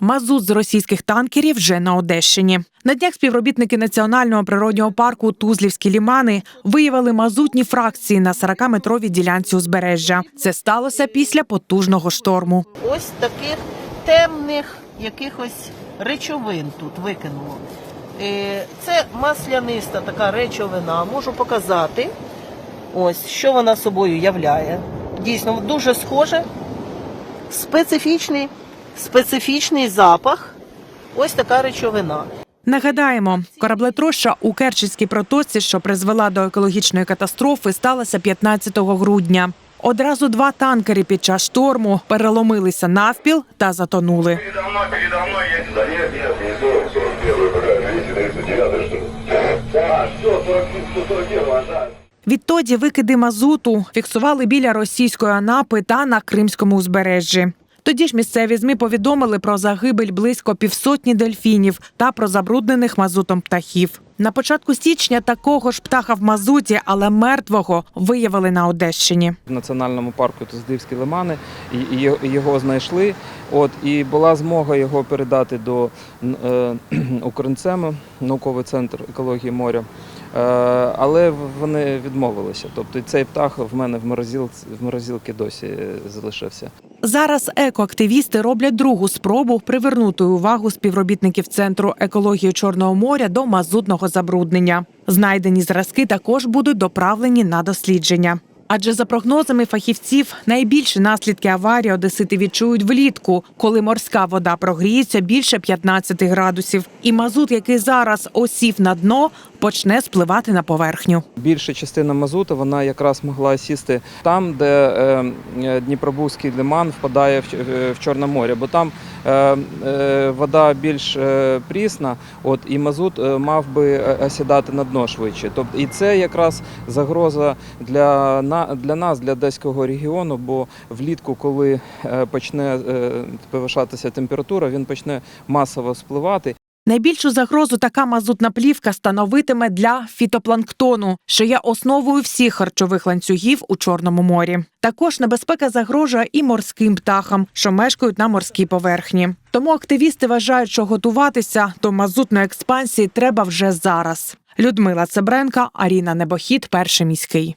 Мазут з російських танкерів вже на Одещині. На днях співробітники національного природнього парку Тузлівські лімани виявили мазутні фракції на 40-метровій ділянці узбережжя. Це сталося після потужного шторму. ось таких темних якихось речовин тут викинуло. Е, Це масляниста така речовина. Можу показати, ось що вона собою являє. Дійсно, дуже схоже. Специфічний, специфічний запах. Ось така речовина. Нагадаємо, кораблетроща у Керченській протоці, що призвела до екологічної катастрофи, сталася 15 грудня. Одразу два танкери під час шторму переломилися навпіл та затонули. Передо мной, передо мной есть. Да нет, нет, не 40, 41, правильно, видите, 39, что ли? А, что, 40, 141, а, да. Відтоді викиди мазуту фіксували біля російської Анапи та на Кримському узбережжі. Тоді ж місцеві змі повідомили про загибель близько півсотні дельфінів та про забруднених мазутом птахів. На початку січня такого ж птаха в мазуті, але мертвого, виявили на Одещині. в національному парку Туздивські лимани, його- знайшли. От і була змога його передати до е, Укрінцему, науковий центр екології моря. Е, але вони відмовилися. Тобто цей птах в мене в морозилці в морозилці досі залишився. Зараз екоактивісти роблять другу спробу привернути увагу співробітників центру екології Чорного моря до мазутного забруднення. Знайдені зразки також будуть доправлені на дослідження. Адже за прогнозами фахівців, найбільші наслідки аварії одесити відчують влітку, коли морська вода прогріється більше 15 градусів, і мазут, який зараз осів на дно, почне спливати на поверхню. Більша частина мазуту вона якраз могла сісти там, де е, е, Дніпробузький лиман впадає в, е, в Чорне море, бо там вода більш прісна, от і мазут мав би осідати на дно швидше. Тобто, і це якраз загроза для, на, для нас, для одеського регіону, бо влітку, коли почне повишатися температура, він почне масово спливати. Найбільшу загрозу така мазутна плівка становитиме для фітопланктону, що є основою всіх харчових ланцюгів у Чорному морі. Також небезпека загрожує і морським птахам, що мешкають на морській поверхні. Тому активісти вважають, що готуватися до мазутної експансії треба вже зараз. Людмила Цебренка, Аріна Небохід, перший міський.